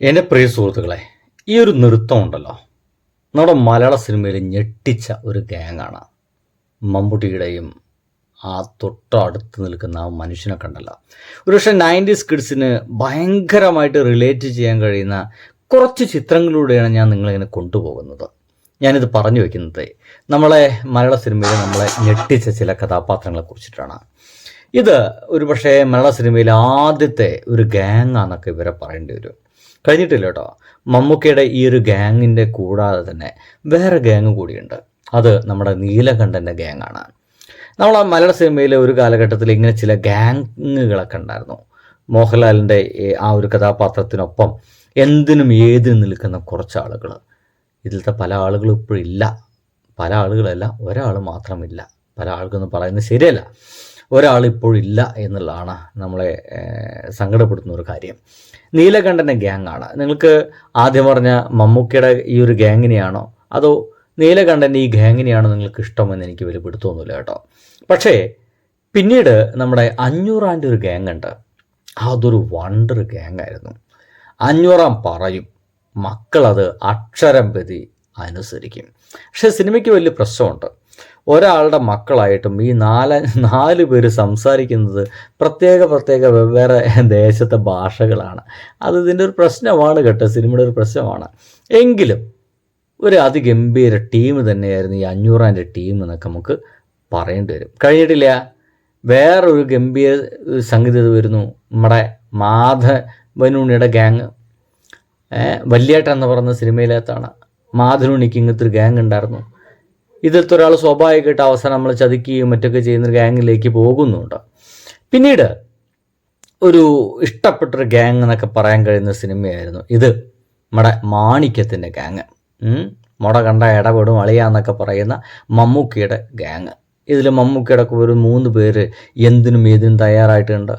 എന്റെ പ്രിയ സുഹൃത്തുക്കളെ ഈ ഒരു നൃത്തം ഉണ്ടല്ലോ നമ്മുടെ മലയാള സിനിമയിൽ ഞെട്ടിച്ച ഒരു ഗ്യാങ്ങാണ് മമ്മൂട്ടിയുടെയും ആ തൊട്ടടുത്ത് നിൽക്കുന്ന ആ മനുഷ്യനെ കണ്ടല്ല. ഒരുപക്ഷെ നയന്റീസ് കിഡ്സിന് ഭയങ്കരമായിട്ട് റിലേറ്റ് ചെയ്യാൻ കഴിയുന്ന കുറച്ച് ചിത്രങ്ങളിലൂടെയാണ് ഞാൻ നിങ്ങളിങ്ങനെ കൊണ്ടുപോകുന്നത്. ഞാനിത് പറഞ്ഞു വയ്ക്കുന്നത് നമ്മളെ മലയാള സിനിമയിൽ നമ്മളെ ഞെട്ടിച്ച ചില കഥാപാത്രങ്ങളെ കുറിച്ചിട്ടാണ്. ഇത് ഒരുപക്ഷെ മലയാള സിനിമയിലെ ആദ്യത്തെ ഒരു ഗ്യാങ്ങാന്നൊക്കെ ഇവരെ പറയേണ്ടി വരും. കഴിഞ്ഞിട്ടില്ല കേട്ടോ. മമ്മൂക്കയുടെ ഈ ഒരു ഗ്യാങ്ങിന്റെ കൂടാതെ തന്നെ വേറെ ഗ്യാങ് കൂടിയുണ്ട്. അത് നമ്മുടെ നീലകണ്ഠന്റെ നമ്മൾ ആ മലയാള സിനിമയിലെ ഒരു കാലഘട്ടത്തിൽ ഇങ്ങനെ ചില ഗ്യാങ്ങുകളൊക്കെ ഉണ്ടായിരുന്നു. മോഹൻലാലിന്റെ ആ ഒരു കഥാപാത്രത്തിനൊപ്പം എന്തിനും ഏതിനും നിൽക്കുന്ന കുറച്ച് ആളുകൾ ഇതിലത്തെ പല ആളുകളും ഇപ്പോഴില്ല പല ആളുകളല്ല ഒരാൾ മാത്രമില്ല. പല ആൾക്കൊന്നും പറയുന്നത് ശരിയല്ല. ഒരാൾ ഇപ്പോഴില്ല എന്നുള്ളതാണ് നമ്മളെ സങ്കടപ്പെടുത്തുന്ന ഒരു കാര്യം. നീലകണ്ഠന്റെ ഗ്യാങ്ങാണ്. നിങ്ങൾക്ക് ആദ്യം പറഞ്ഞ മമ്മൂക്കയുടെ ഈ ഒരു ഗ്യാങ്ങിനെയാണോ? അതോ നീലകണ്ഠന്റെ ഈ ഗ്യാങ്ങിനെയാണോ നിങ്ങൾക്ക് ഇഷ്ടമെന്ന് എനിക്ക് വലിയ കേട്ടോ. പക്ഷേ പിന്നീട് നമ്മുടെ അഞ്ഞൂറാന്റെ ഒരു ഗ്യാങ് ഉണ്ട് അതൊരു വണ്ടർ ഗ്യാങ് ആയിരുന്നു അഞ്ഞൂറാം പറയും. മക്കളത് അക്ഷരം പ്രതി അനുസരിക്കും. പക്ഷേ സിനിമയ്ക്ക് വലിയ പ്രശ്നമുണ്ട്. ഒരാളുടെ മക്കളായിട്ടും ഈ നാല് നാല് പേര് സംസാരിക്കുന്നത് പ്രത്യേക പ്രത്യേക വെവ്വേറെ ദേശത്തെ ഭാഷകളാണ്. അത് ഇതിന്റെ ഒരു പ്രശ്നമാണ് കേട്ടോ സിനിമയുടെ ഒരു പ്രശ്നമാണ്. എങ്കിലും ഒരു അതിഗംഭീര ടീം തന്നെയായിരുന്നു ഈ അഞ്ഞൂറാന്റെ ടീം എന്നൊക്കെ നമുക്ക് പറയേണ്ടി വരും. കഴിഞ്ഞിട്ടില്ല വേറൊരു ഗംഭീര സംഗീതം വരുന്നു. നമ്മുടെ മാധവനുണിയുടെ ഗ്യാങ് വല്യേട്ടൻ എന്ന് പറയുന്ന സിനിമയിലകത്താണ്. മാധനുണ്ണിക്ക് ഇങ്ങനത്തെ ഒരു ഗ്യാങ് ഉണ്ടായിരുന്നു. ഇതിലത്തെ ഒരാൾ സ്വാഭാവികമായിട്ട് അവസാനം നമ്മൾ ചതിക്കുകയും മറ്റൊക്കെ ചെയ്യുന്ന ഒരു ഗ്യാങ്ങിലേക്ക് പോകുന്നുണ്ട്. പിന്നീട് ഒരു ഇഷ്ടപ്പെട്ടൊരു ഗ്യാങ് എന്നൊക്കെ പറയാൻ കഴിയുന്ന സിനിമയായിരുന്നു ഇത്. നമ്മുടെ മാണിക്യത്തിന്റെ ഗ്യാങ് മുട കണ്ട ഇടപെടും അളിയാന്നൊക്കെ പറയുന്ന മമ്മൂക്കിയുടെ ഗ്യാങ് ഇതിൽ മമ്മൂക്കിയുടെ ഒരു മൂന്ന് പേര് എന്തിനും ഏതിനും തയ്യാറായിട്ടുണ്ട്.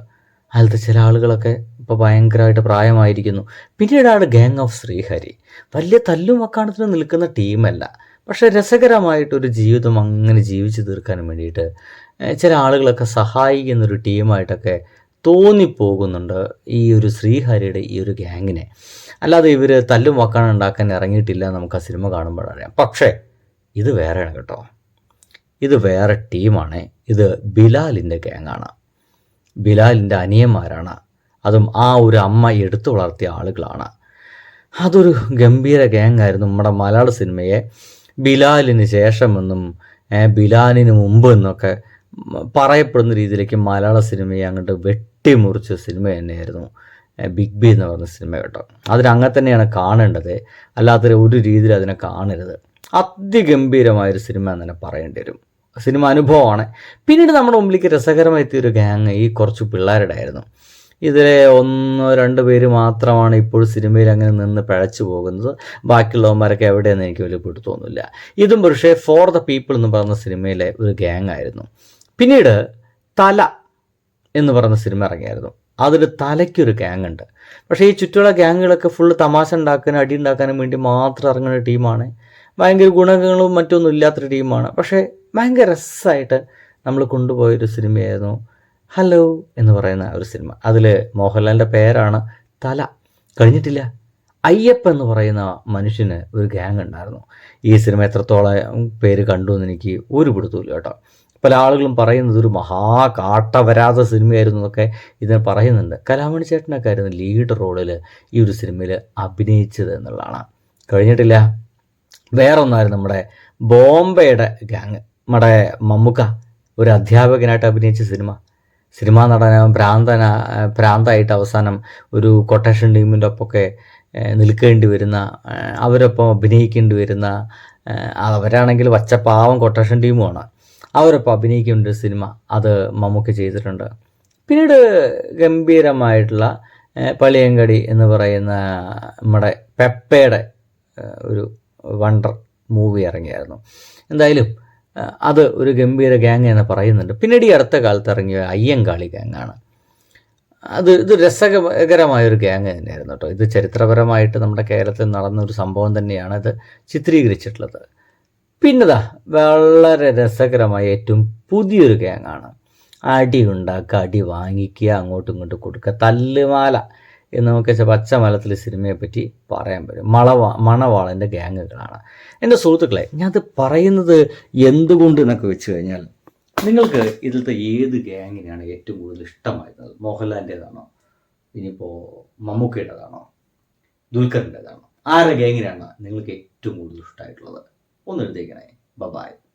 അതിലത്തെ ചില ആളുകളൊക്കെ ഇപ്പോൾ ഭയങ്കരമായിട്ട് പ്രായമായിരിക്കുന്നു. പിന്നീടാണ് ഗാങ് ഓഫ് ശ്രീഹരി. വലിയ തല്ലുമക്കാണത്തിന് നിൽക്കുന്ന ടീമല്ല. പക്ഷേ രസകരമായിട്ടൊരു ജീവിതം അങ്ങനെ ജീവിച്ചു തീർക്കാൻ വേണ്ടിയിട്ട് ചില ആളുകളൊക്കെ സഹായിക്കുന്നൊരു ടീമായിട്ടൊക്കെ തോന്നിപ്പോകുന്നുണ്ട് ഈ ഒരു ശ്രീഹരിയുടെ ഈ ഒരു ഗ്യാങ്ങിനെ. അല്ലാതെ ഇവർ തല്ലും വക്കാണ് ഉണ്ടാക്കാൻ ഇറങ്ങിയിട്ടില്ല നമുക്ക് ആ സിനിമ കാണുമ്പോഴറിയാം പക്ഷേ ഇത് വേറെയാണ് കേട്ടോ. ഇത് വേറെ ടീമാണ്. ഇത് ബിലാലിന്റെ ഗ്യാങ്ങാണ്. ബിലാലിന്റെ അനിയന്മാരാണ്. അതും ആ ഒരു അമ്മ എടുത്തു വളർത്തിയ ആളുകളാണ്. അതൊരു ഗംഭീര ഗ്യാങ് ആയിരുന്നു നമ്മുടെ മലയാള സിനിമയെ. ബിലാലിന് ശേഷമെന്നും ബിലാലിന് മുമ്പ് എന്നൊക്കെ പറയപ്പെടുന്ന രീതിയിലേക്ക് മലയാള സിനിമയെ അങ്ങോട്ട് വെട്ടിമുറിച്ച സിനിമ തന്നെയായിരുന്നു ബിഗ് ബി എന്ന് പറഞ്ഞ സിനിമ കേട്ടോ. അതിനങ്ങനെ തന്നെയാണ് കാണേണ്ടത്. അല്ലാത്ത ഒരു രീതിയിൽ അതിനെ കാണരുത്. അതിഗംഭീരമായൊരു സിനിമ എന്ന് തന്നെ പറയേണ്ടി വരും. സിനിമ അനുഭവമാണ്. പിന്നീട് നമ്മുടെ മുമ്പിലേക്ക് രസകരമായി എത്തിയ ഒരു ഗ്യാങ് ഈ കുറച്ച് പിള്ളേരുടെ ആയിരുന്നു ഇതിലെ ഒന്നോ രണ്ട് പേര് മാത്രമാണ് ഇപ്പോൾ സിനിമയിൽ അങ്ങനെ നിന്ന് പിഴച്ചു പോകുന്നത്. ബാക്കിയുള്ളവന്മാരൊക്കെ എവിടെയെന്ന് എനിക്ക് വലിയ തോന്നുന്നില്ല. ഇതും പക്ഷേ ഫോർ ദ പീപ്പിൾ എന്ന് പറഞ്ഞ സിനിമയിലെ ഒരു ഗ്യാങ് ആയിരുന്നു. പിന്നീട് തല എന്ന് പറഞ്ഞ സിനിമ ഇറങ്ങിയായിരുന്നു. അതൊരു തലയ്ക്കൊരു ഗ്യാങ് ഉണ്ട്. പക്ഷേ ഈ ചുറ്റുമുള്ള ഗ്യാങ്ങുകളൊക്കെ ഫുള്ള് തമാശ ഉണ്ടാക്കാനും അടി ഉണ്ടാക്കാനും വേണ്ടി മാത്രം ഇറങ്ങുന്ന ടീമാണ്. ഭയങ്കര ഗുണങ്ങളും മറ്റൊന്നും ഇല്ലാത്തൊരു ടീമാണ്. പക്ഷേ ഭയങ്കര രസമായിട്ട് നമ്മൾ കൊണ്ടുപോയൊരു സിനിമയായിരുന്നു. ഹലോ എന്ന് പറയുന്ന ഒരു സിനിമ. അതിൽ മോഹൻലാലിന്റെ പേരാണ് തല. കഴിഞ്ഞിട്ടില്ല. അയ്യപ്പ എന്ന് പറയുന്ന മനുഷ്യന് ഒരു ഗ്യാങ് ഉണ്ടായിരുന്നു. ഈ സിനിമ എത്രത്തോളം പേര് കണ്ടു എന്ന് എനിക്ക് ഒരു പിടുത്തമില്ല കേട്ടോ. പല ആളുകളും പറയുന്നത് ഒരു മഹാ കാട്ട വരാത്ത സിനിമയായിരുന്നു എന്നൊക്കെ ഇതിനെ പറയുന്നുണ്ട്. കലാമണി ചേട്ടനൊക്കെ ആയിരുന്നു ലീഡ് റോളിൽ ഈ ഒരു സിനിമയിൽ അഭിനയിച്ചത് എന്നുള്ളതാണ്. കഴിഞ്ഞിട്ടില്ല. വേറെ ഒന്നായിരുന്നു നമ്മുടെ ബോംബെയുടെ ഗ്യാങ് നമ്മുടെ മമ്മുക്ക ഒരു അധ്യാപകനായിട്ട് അഭിനയിച്ച സിനിമ. സിനിമാ നടന ഭ്രാന്തന ഭ്രാന്തായിട്ട് അവസാനം ഒരു കൊട്ടേഷൻ ടീമിന്റെ ഒപ്പമൊക്കെ നിൽക്കേണ്ടി വരുന്ന അവരൊപ്പം അഭിനയിക്കേണ്ടി വരുന്ന അവരാണെങ്കിൽ വച്ച പാവം കൊട്ടേഷൻ ടീമുമാണ് അവരൊപ്പം അഭിനയിക്കേണ്ട ഒരു സിനിമ അത് മമ്മൂക്ക് ചെയ്തിട്ടുണ്ട്. പിന്നീട് ഗംഭീരമായിട്ടുള്ള പളിയങ്കടി എന്ന് പറയുന്ന നമ്മുടെ പെപ്പയുടെ ഒരു വണ്ടർ മൂവി ഇറങ്ങിയായിരുന്നു. എന്തായാലും അത് ഒരു ഗംഭീര ഗ്യാങ് എന്ന് പറയുന്നുണ്ട്. പിന്നീട് ഈ അടുത്ത കാലത്ത് ഇറങ്ങിയ അയ്യങ്കാളി ഗ്യാങ്ങാണ് അത് ഇത് രസകരമായ ഒരു ഗ്യാങ് തന്നെയായിരുന്നു കേട്ടോ. ഇത് ചരിത്രപരമായിട്ട് നമ്മുടെ കേരളത്തിൽ നടന്ന ഒരു സംഭവം തന്നെയാണ് ഇത് ചിത്രീകരിച്ചിട്ടുള്ളത്. പിന്നെതാ വളരെ രസകരമായ ഏറ്റവും പുതിയൊരു ഗ്യാങ്ങാണ് അടി ഉണ്ടാക്കുക അടി വാങ്ങിക്കുക അങ്ങോട്ടും ഇങ്ങോട്ടും കൊടുക്കുക തല്ലുമാല. നമുക്ക് പച്ച മലത്തിൽ സിനിമയെ പറ്റി പറയാൻ പറ്റും. മളവാ മണവാളന്റെ ഗ്യാങ്ങുകളാണ്. എന്റെ സുഹൃത്തുക്കളെ ഞാനത് പറയുന്നത് എന്തുകൊണ്ട് എന്നൊക്കെ വെച്ച് കഴിഞ്ഞാൽ നിങ്ങൾക്ക് ഇതിലത്തെ ഏത് ഗ്യാങ്ങിനെയാണ് ഏറ്റവും കൂടുതൽ ഇഷ്ടമായിരുന്നത്? മോഹൻലാലിന്റെതാണോ ഇനിയിപ്പോൾ മമ്മൂക്കയുടേതാണോ? ദുൽഖറിന്റെതാണോ ആരുടെ ഗ്യാങ്ങിനാണ് നിങ്ങൾക്ക് ഏറ്റവും കൂടുതൽ ഇഷ്ടമായിട്ടുള്ളത്? ഒന്ന് എഴുതിയേക്കണേ. ബബായ്